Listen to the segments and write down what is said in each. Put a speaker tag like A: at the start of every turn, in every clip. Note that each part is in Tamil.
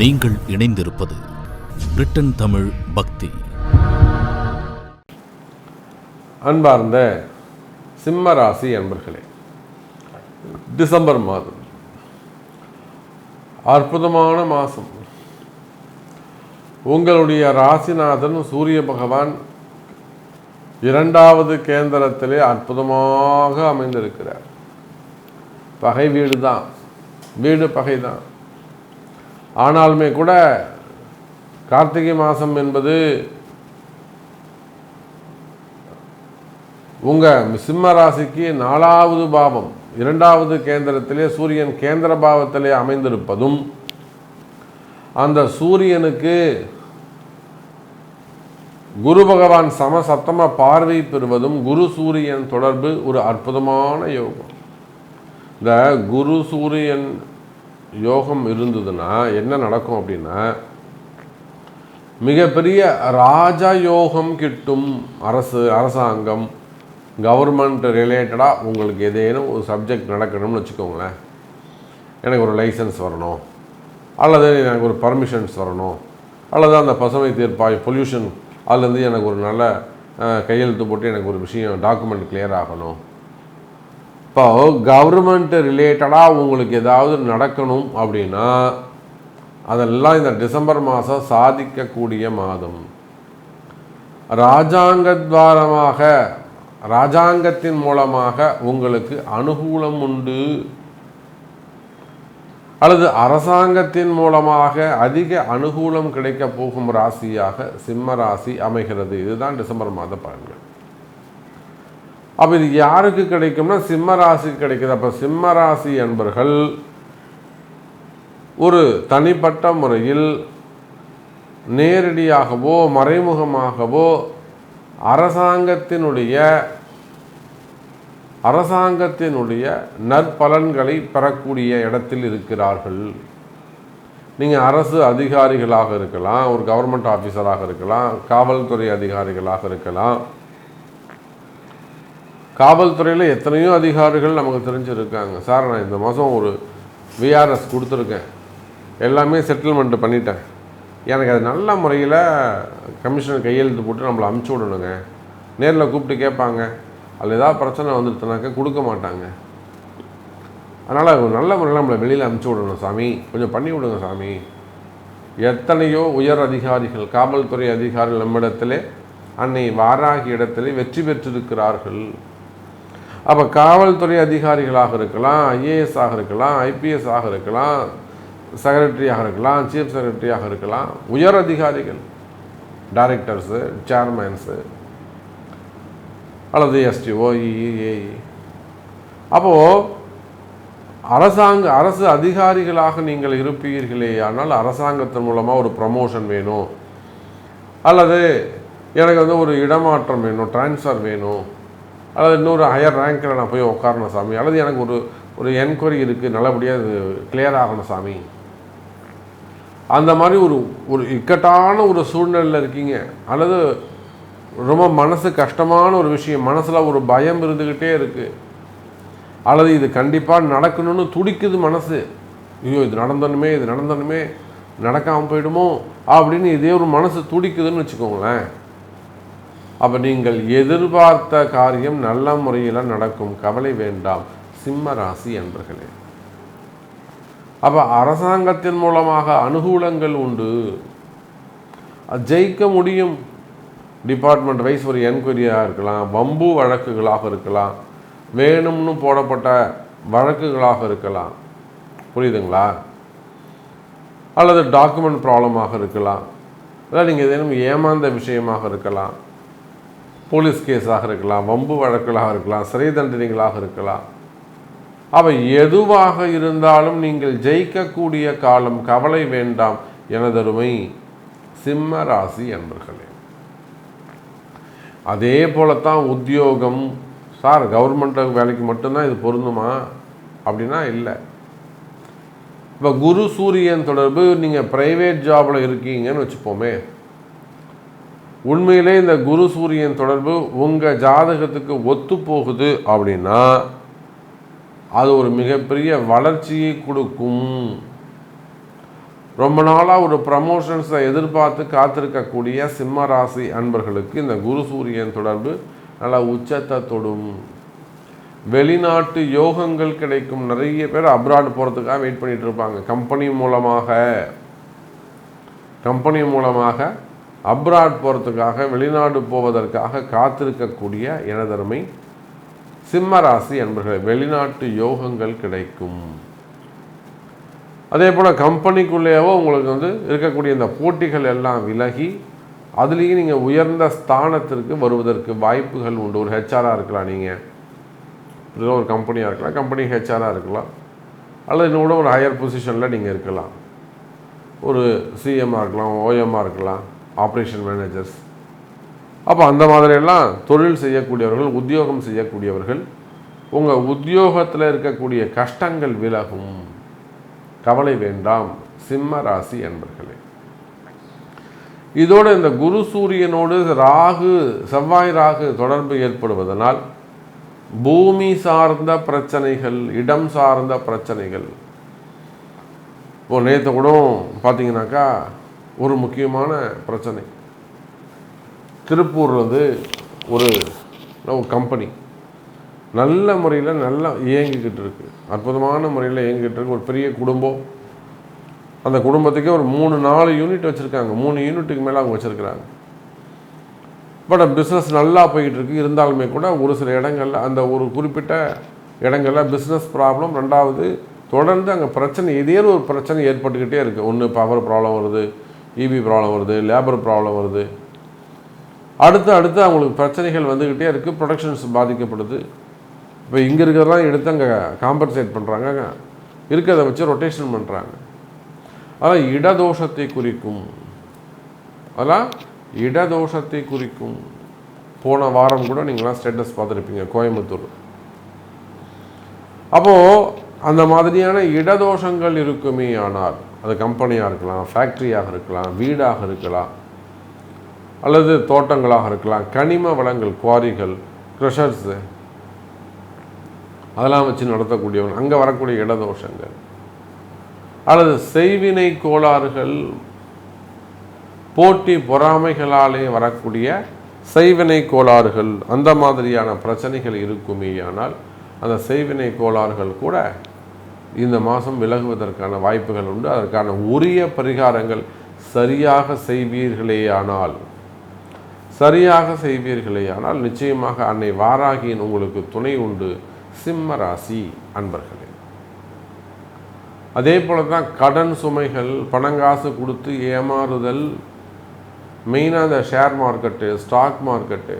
A: நீங்கள் இணைந்திருப்பது பிரிட்டன் தமிழ் பக்தி.
B: அன்பார்ந்த சிம்ம ராசி அன்பர்களே டிசம்பர் மாதம் அற்புதமான மாதம். உங்களுடைய ராசிநாதன் சூரிய பகவான் இரண்டாவது கேந்திரத்திலே அற்புதமாக அமைந்திருக்கிறார். பகை வீடு தான் வீடு பகை தான் ஆனாலுமே கூட கார்த்திகை மாதம் என்பது உங்கள் சிம்ம ராசிக்கு நாலாவது பாவம் இரண்டாவது கேந்திரத்திலே சூரியன் கேந்திர பாவத்திலே அமைந்திருப்பதும் அந்த சூரியனுக்கு குரு பகவான் சமசப்தம பார்வை பெறுவதும் குரு சூரியன் தொடர்பு ஒரு அற்புதமான யோகம். இந்த குரு சூரியன் யோகம் இருந்ததுன்னா என்ன நடக்கும் அப்படின்னா மிகப்பெரிய ராஜா யோகம் கிட்டும் அரசு அரசாங்கம் கவர்மெண்ட் ரிலேட்டடாக உங்களுக்கு ஏதேனும் ஒரு சப்ஜெக்ட் நடக்கணும்னு வச்சுக்கோங்களேன். எனக்கு ஒரு லைசன்ஸ் வரணும். அல்லது எனக்கு ஒரு பர்மிஷன்ஸ் வரணும். அல்லது அந்த பசுமை தீர்ப்பாய் பொல்யூஷன் அதுலேருந்து எனக்கு ஒரு நல்ல கையெழுத்து போட்டு எனக்கு ஒரு விஷயம் டாக்குமெண்ட் கிளியர் ஆகணும். இப்போ கவர்மெண்ட் ரிலேட்டடாக உங்களுக்கு ஏதாவது நடக்கணும் அப்படின்னா அதெல்லாம் இந்த டிசம்பர் மாதம் சாதிக்கக்கூடிய மாதம். ராஜாங்கத்வாரமாக ராஜாங்கத்தின் மூலமாக உங்களுக்கு அனுகூலம் உண்டு. அல்லது அரசாங்கத்தின் மூலமாக அதிக அனுகூலம் கிடைக்க போகும் ராசியாக சிம்ம ராசி அமைகிறது. இதுதான் டிசம்பர் மாத பலன்கள். அப்போ இது யாருக்கு கிடைக்கும்னா சிம்ம ராசிக்கு கிடைக்குது. அப்போ சிம்ம ராசி என்பர்கள் ஒரு தனிப்பட்ட முறையில் நேரடியாகவோ மறைமுகமாகவோ அரசாங்கத்தினுடைய அரசாங்கத்தினுடைய நற்பலன்களை பெறக்கூடிய இடத்தில் இருக்கிறார்கள். நீங்கள் அரசு அதிகாரிகளாக இருக்கலாம் ஒரு கவர்மெண்ட் ஆஃபீஸராக இருக்கலாம் காவல்துறை அதிகாரிகளாக இருக்கலாம். காவல்துறையில் எத்தனையோ அதிகாரிகள் நமக்கு தெரிஞ்சிருக்காங்க. சார் நான் இந்த மாதம் ஒரு விஆர்எஸ் கொடுத்துருக்கேன். எல்லாமே செட்டில்மெண்ட் பண்ணிட்டேன். எனக்கு அது நல்ல முறையில் கமிஷனர் கையெழுத்து போட்டு நம்மளை அமுச்சு விடணுங்க. நேரில் கூப்பிட்டு கேட்பாங்க. அதில் ஏதாவது பிரச்சனை வந்துடுச்சுனாக்கா கொடுக்க மாட்டாங்க. அதனால் நல்ல முறையில் நம்மளை வெளியில் அமுச்சு விடணும் சாமி. கொஞ்சம் பண்ணி விடுங்க சாமி. எத்தனையோ உயர் அதிகாரிகள் காவல்துறை அதிகாரிகள் நம்மிடத்திலே அன்னை வாராகி இடத்திலே வெற்றி பெற்றிருக்கிறார்கள். அப்போ காவல்துறை அதிகாரிகளாக இருக்கலாம் ஐஏஎஸ் ஆக இருக்கலாம் ஐபிஎஸ் ஆக இருக்கலாம் செக்ரட்டரியாக இருக்கலாம் சீஃப் செக்ரட்டரியாக இருக்கலாம். உயர் அதிகாரிகள் டைரக்டர்ஸு சேர்மேன்ஸு அல்லது எஸ்டிஓ ஏஇ அப்போது அரசாங்க அரசு அதிகாரிகளாக நீங்கள் இருப்பீர்களே ஆனால் அரசாங்கத்தின் மூலமாக ஒரு ப்ரமோஷன் வேணும். அல்லது எனக்கு வந்து ஒரு இடமாற்றம் வேணும் ட்ரான்ஸ்ஃபர் வேணும். அல்லது இன்னொரு ஹையர் ரேங்க்கில் நான் போய் உட்காரணும் சாமி. அல்லது எனக்கு ஒரு ஒரு என்கொயரி இருக்குது நல்லபடியாக இது கிளியர் ஆகணும் சாமி. அந்த மாதிரி ஒரு ஒரு இக்கட்டான ஒரு சூழ்நிலையில் இருக்கீங்க. அல்லது ரொம்ப மனசு கஷ்டமான ஒரு விஷயம் மனசில் ஒரு பயம் இருந்துக்கிட்டே இருக்குது அல்லது இது கண்டிப்பாக நடக்கணும்னு துடிக்குது மனசு. ஐயோ இது நடந்தனுமே இது நடந்தனுமே நடக்காமல் போயிடுமோ அப்படின்னு இதே ஒரு மனசு துடிக்குதுன்னு வச்சுக்கோங்களேன். அப்போ நீங்கள் எதிர்பார்த்த காரியம் நல்ல முறையில் நடக்கும். கவலை வேண்டாம். சிம்ம ராசி என்பர்களே. அப்போ அரசாங்கத்தின் மூலமாக அனுகூலங்கள் உண்டு. ஜெயிக்க முடியும். டிபார்ட்மெண்ட் வைஸ் ஒரு என்கொயரியாக இருக்கலாம். வம்பு வழக்குகளாக இருக்கலாம். வேணும்னு போடப்பட்ட வழக்குகளாக இருக்கலாம். புரியுதுங்களா? அல்லது டாக்குமெண்ட் ப்ராப்ளமாக இருக்கலாம். இல்லை நீங்கள் ஏதேனும் ஏமாந்த விஷயமாக இருக்கலாம். போலீஸ் கேஸாக இருக்கலாம் வம்பு வழக்குகளாக இருக்கலாம் சிறை தண்டனைகளாக இருக்கலாம். அவை எதுவாக இருந்தாலும் நீங்கள் ஜெயிக்கக்கூடிய காலம் கவலை வேண்டாம் எனதருமை சிம்ம ராசி என்பர்களே அதே போலத்தான் உத்தியோகம் சார் கவர்மெண்ட் வேலைக்கு மட்டும்தான் இது பொருந்துமா? அப்படின்னா இல்லை. இப்போ குரு சூரியன் தொடர்பு நீங்கள் ப்ரைவேட் ஜாபில் இருக்கீங்கன்னு வச்சுப்போமே. உண்மையிலே இந்த குரு சூரியன் தொடர்பு உங்கள் ஜாதகத்துக்கு ஒத்து போகுது அப்படின்னா அது ஒரு மிகப்பெரிய வளர்ச்சியை கொடுக்கும். ரொம்ப நாளாக ஒரு ப்ரமோஷன்ஸை எதிர்பார்த்து காத்திருக்கக்கூடிய சிம்ம ராசி அன்பர்களுக்கு இந்த குரு சூரியன் தொடர்பு நல்லா உச்சத்தை தொடும். வெளிநாட்டு யோகங்கள் கிடைக்கும். நிறைய பேர் அப்ராட் போகிறதுக்காக வெயிட் பண்ணிகிட்டு இருப்பாங்க. கம்பெனி மூலமாக. கம்பெனி மூலமாக அப்ராட் போகிறதுக்காக வெளிநாடு போவதற்காக காத்திருக்கக்கூடிய எனதருமை சிம்மராசி என்பர்கள் வெளிநாட்டு யோகங்கள் கிடைக்கும். அதே போல் கம்பெனிக்குள்ளேயோ உங்களுக்கு வந்து இருக்கக்கூடிய இந்த போட்டிகள் எல்லாம் விலகி அதுலேயும் நீங்கள் உயர்ந்த ஸ்தானத்திற்கு வருவதற்கு வாய்ப்புகள் உண்டு. ஒரு ஹெச்ஆராக இருக்கலாம் நீங்கள் ஏதோ ஒரு கம்பெனியாக இருக்கலாம். கம்பெனி ஹெச்ஆராக இருக்கலாம். அல்லது இன்னும் கூட ஒரு ஹையர் பொசிஷனில் நீங்கள் இருக்கலாம். ஒரு சிஎம்மாக இருக்கலாம் ஓஎம்மாக இருக்கலாம். ஆப்ரேஷன் மேனேஜர்ஸ் அப்போ அந்த மாதிரியெல்லாம் தொழில் செய்யக்கூடியவர்கள் உத்தியோகம் செய்யக்கூடியவர்கள் உங்கள் உத்தியோகத்தில் இருக்கக்கூடிய கஷ்டங்கள் விலகும். கவலை வேண்டாம். சிம்ம ராசி என்பர்களே. இதோடு இந்த குரு சூரியனோடு ராகு செவ்வாய் ராகு தொடர்பு ஏற்படுவதனால் பூமி சார்ந்த பிரச்சனைகள் இடம் சார்ந்த பிரச்சனைகள். இப்போ நேற்று கூட பார்த்தீங்கன்னாக்கா ஒரு முக்கியமான பிரச்சனை. திருப்பூர் வந்து ஒரு கம்பெனி நல்ல முறையில் நல்லா இயங்கிக்கிட்டு இருக்கு. அற்புதமான முறையில் இயங்கிக்கிட்டு இருக்கு. ஒரு பெரிய குடும்பம். அந்த குடும்பத்துக்கே ஒரு மூணு நாலு யூனிட் வச்சுருக்காங்க. மூணு யூனிட்டுக்கு மேலே அவங்க வச்சுருக்குறாங்க. பட் பிஸ்னஸ் நல்லா போய்கிட்டு இருக்கு. இருந்தாலுமே கூட ஒரு சில இடங்களில் அந்த ஒரு குறிப்பிட்ட இடங்களில் பிஸ்னஸ் ப்ராப்ளம் ரெண்டாவது தொடர்ந்து அங்கே பிரச்சனை ஏதேனும் ஒரு பிரச்சனை ஏற்பட்டுக்கிட்டே இருக்குது ஒன்று பவர் ப்ராப்ளம் வருது. இபி ப்ராப்ளம் வருது லேபர் ப்ராப்ளம் வருது. அடுத்து அடுத்து அவங்களுக்கு பிரச்சனைகள் வந்துக்கிட்டே இருக்குது ப்ரொடக்ஷன்ஸ் பாதிக்கப்படுது. இப்போ இங்கே இருக்கிறதெல்லாம் எடுத்து அங்கே காம்பன்சேட் பண்ணுறாங்க இருக்கிறத வச்சு ரொட்டேஷன் பண்ணுறாங்க அதான் இடதோஷத்தை குறிக்கும். அதெல்லாம் இடதோஷத்தை குறிக்கும். போன வாரம் கூட நீங்களாம் ஸ்டேட்டஸ் பார்த்துருப்பீங்க கோயம்புத்தூர். அப்போது அந்த மாதிரியான இடதோஷங்கள் இருக்குமே ஆனால் அது கம்பெனியாக இருக்கலாம் ஃபேக்ட்ரியாக இருக்கலாம் வீடாக இருக்கலாம் அல்லது தோட்டங்களாக இருக்கலாம் கனிம வளங்கள் குவாரிகள் க்ரெஷர்ஸு அதெல்லாம் வச்சு நடத்தக்கூடியவங்க அங்கே வரக்கூடிய இடதோஷங்கள் அல்லது செய்வினை கோளாறுகள் போட்டி பொறாமைகளாலே வரக்கூடிய செய்வினை கோளாறுகள் அந்த மாதிரியான பிரச்சனைகள் இருக்குமேயானால் அந்த செய்வினை கோளாறுகள் கூட இந்த மாதம் விலகுவதற்கான வாய்ப்புகள் உண்டு. அதற்கான உரிய பரிகாரங்கள் சரியாக செய்வீர்களேயானால் சரியாக செய்வீர்களேயானால் நிச்சயமாக அன்னை வாராகியின் உங்களுக்கு துணை உண்டு. சிம்ம ராசி அன்பர்களே அதே போல தான் கடன் சுமைகள் பணங்காசு கொடுத்து ஏமாறுதல் மெயினாக இந்த ஷேர் மார்க்கெட்டு ஸ்டாக் மார்க்கெட்டு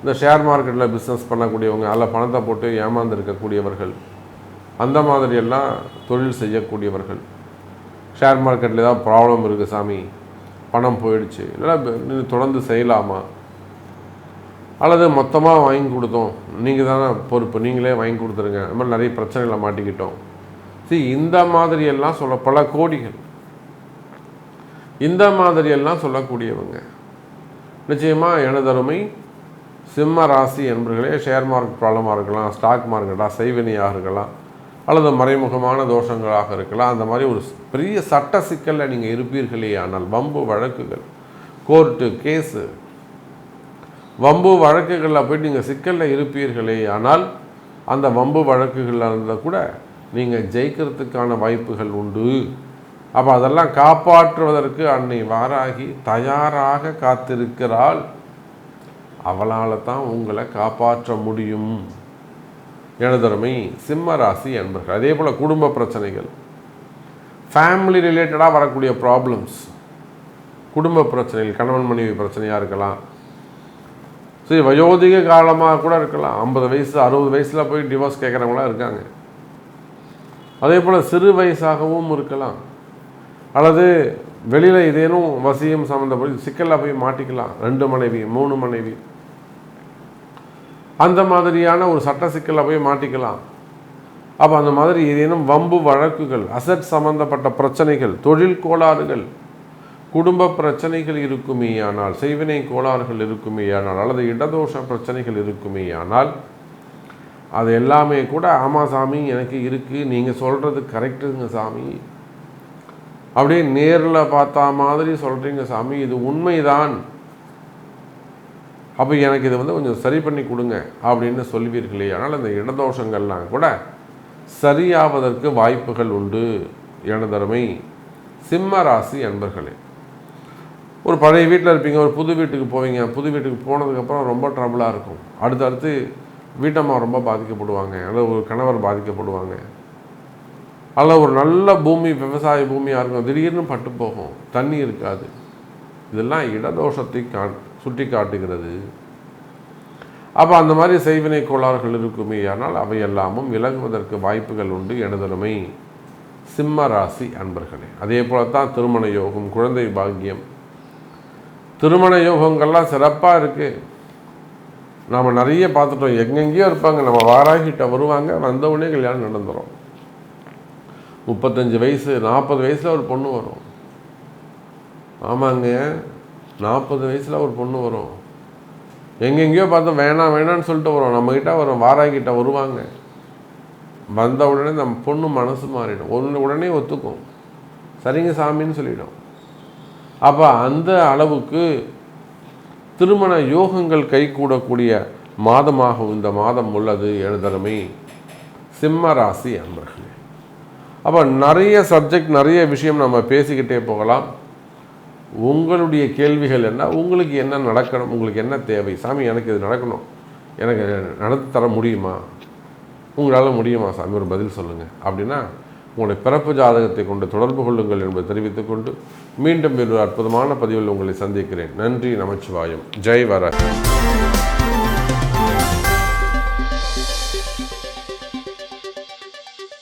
B: இந்த ஷேர் மார்க்கெட்டில் பிஸ்னஸ் பண்ணக்கூடியவங்க அதில் பணத்தை போட்டு ஏமாந்துருக்கக்கூடியவர்கள் அந்த மாதிரியெல்லாம் தொழில் செய்யக்கூடியவர்கள். ஷேர் மார்க்கெட்டில் ஏதாவது ப்ராப்ளம் இருக்குது சாமி பணம் போயிடுச்சு இல்லைன்னா தொடர்ந்து செய்யலாமா? அல்லது மொத்தமாக வாங்கி கொடுத்தோம் நீங்கள் தானே பொறுப்பு நீங்களே வாங்கி கொடுத்துருங்க அது மாதிரி நிறைய பிரச்சனைகளை மாட்டிக்கிட்டோம். சரி இந்த மாதிரியெல்லாம் சொல்ல பல கோடிகள். இந்த மாதிரியெல்லாம் சொல்லக்கூடியவங்க. நிச்சயமாக எனதருமை சிம்ம ராசி என்பர்களே ஷேர் மார்க்கெட் ப்ராப்ளமாக இருக்கலாம் ஸ்டாக் மார்க்கெட்டாக செய்வினையாக இருக்கலாம். அல்லது மறைமுகமான தோஷங்களாக இருக்கலாம். அந்த மாதிரி ஒரு பெரிய சட்ட சிக்கலில் நீங்கள் இருப்பீர்களே ஆனால் வம்பு வழக்குகள் கோர்ட்டு கேஸு வம்பு வழக்குகளில் போய்ட்டு நீங்கள் சிக்கலில் இருப்பீர்களே ஆனால் அந்த வம்பு வழக்குகளில் இருந்தால் கூட நீங்கள் ஜெயிக்கிறதுக்கான வாய்ப்புகள் உண்டு. அப்போ அதெல்லாம் காப்பாற்றுவதற்கு அன்னை வாராகி தயாராக காத்திருக்கிறாள். அவளால் தான் உங்களை காப்பாற்ற முடியும். எனதருமை சிம்ம ராசி அன்பர்கள். அதே போல் குடும்ப பிரச்சனைகள். ஃபேமிலி ரிலேட்டடாக வரக்கூடிய ப்ராப்ளம்ஸ் குடும்ப பிரச்சனைகள் கணவன் மனைவி பிரச்சனையாக இருக்கலாம். சரி வயோதிக காலமாக கூட இருக்கலாம். ஐம்பது வயசு அறுபது வயசில் போய் டிவோர்ஸ் கேட்குறவங்களாம் இருக்காங்க. அதே போல் சிறு வயசாகவும் இருக்கலாம். அல்லது வெளியில் ஏதேனும் வசியம் சம்மந்தப்படி சிக்கலில் போய் மாட்டிக்கலாம். ரெண்டு மனைவி மூணு மனைவி. அந்த மாதிரியான ஒரு சட்ட சிக்கலில் போய் மாட்டிக்கலாம். அப்போ அந்த மாதிரி ஏதேனும் வம்பு வழக்குகள் அசட் சம்பந்தப்பட்ட பிரச்சனைகள் தொழில் கோளாறுகள் குடும்ப பிரச்சனைகள் இருக்குமேயானால் செய்வினை கோளாறுகள் இருக்குமேயானால் அல்லது இடதோஷ பிரச்சனைகள் இருக்குமேயானால் அது எல்லாமே கூட ஆமாம் சாமி எனக்கு இருக்குது நீங்கள் சொல்கிறது கரெக்டுங்க சாமி. அப்படியே நேரில் பார்த்தா மாதிரி சொல்கிறீங்க சாமி இது உண்மைதான். அப்போ எனக்கு இதை வந்து கொஞ்சம் சரி பண்ணி கொடுங்க அப்படின்னு சொல்லுவீர்களே ஆனால் இந்த இடதோஷங்கள்லாம் கூட சரியாவதற்கு வாய்ப்புகள் உண்டு எனதருமை சிம்ம ராசி அன்பர்களே. ஒரு பழைய வீட்டில் இருப்பீங்க ஒரு புது வீட்டுக்கு போவீங்க புது வீட்டுக்கு போனதுக்கப்புறம் ரொம்ப ட்ரபுளாக இருக்கும். அடுத்தடுத்து வீட்டம்மா ரொம்ப பாதிக்கப்படுவாங்க அல்லது ஒரு கணவர் பாதிக்கப்படுவாங்க. அல்ல ஒரு நல்ல பூமி விவசாய பூமியாக இருக்கும் திடீர்னு பட்டு போகும் தண்ணி இருக்காது. இதெல்லாம் இடதோஷத்தை காண் சுட்டி காட்டுகிறது அப்போ அந்த மாதிரி செய்வினை கோளாறுகள் இருக்குமே ஆனால் அவை எல்லாமும் விலகுவதற்கு வாய்ப்புகள் உண்டு எனதருமை சிம்ம ராசி அன்பர்களே. அதே போல தான் திருமண யோகம் குழந்தை பாக்கியம். திருமண யோகங்கள்லாம் சிறப்பாக இருக்குது நாம் நிறைய பார்த்துட்டோம். எங்கெங்கேயோ இருப்பாங்க. நம்ம வாராகிட்ட வருவாங்க. வந்தவுடனே கல்யாணம் நடந்துடும் முப்பத்தஞ்சு வயசு நாற்பது வயசில் ஒரு பொண்ணு வரும். ஆமாங்க. நாற்பது வயசில் ஒரு பொண்ணு வரும். எங்கெங்கேயோ பார்த்தோம் வேணாம் வேணாம்னு சொல்லிட்டு வரும். நம்மக்கிட்ட வரும் வாராங்கிட்ட வருவாங்க. வந்த உடனே நம்ம பொண்ணு மனசு மாறிடும். ஒன்று உடனே ஒத்துக்கும். சரிங்க சாமின்னு சொல்லிடும். அப்போ அந்த அளவுக்கு திருமண யோகங்கள் கைகூடக்கூடிய மாதமாகவும் இந்த மாதம் உள்ளது எழுதலுமே சிம்ம ராசி அன்பர்களே. அப்போ நிறைய சப்ஜெக்ட் நிறைய விஷயம் நம்ம பேசிக்கிட்டே போகலாம். உங்களுடைய கேள்விகள் என்ன? உங்களுக்கு என்ன நடக்கணும்? உங்களுக்கு என்ன தேவை? சாமி எனக்கு இது நடக்கணும். எனக்கு நடத்தி தர முடியுமா? உங்களால் முடியுமா? சாமி ஒரு பதில் சொல்லுங்கள் அப்படின்னா உங்களுடைய பிறப்பு ஜாதகத்தை கொண்டு தொடர்பு கொள்ளுங்கள் என்பதை தெரிவித்துக் கொண்டு மீண்டும் ஒரு அற்புதமான பதிவில் உங்களை சந்திக்கிறேன். நன்றி நமச்சிவாயம். ஜெய் வர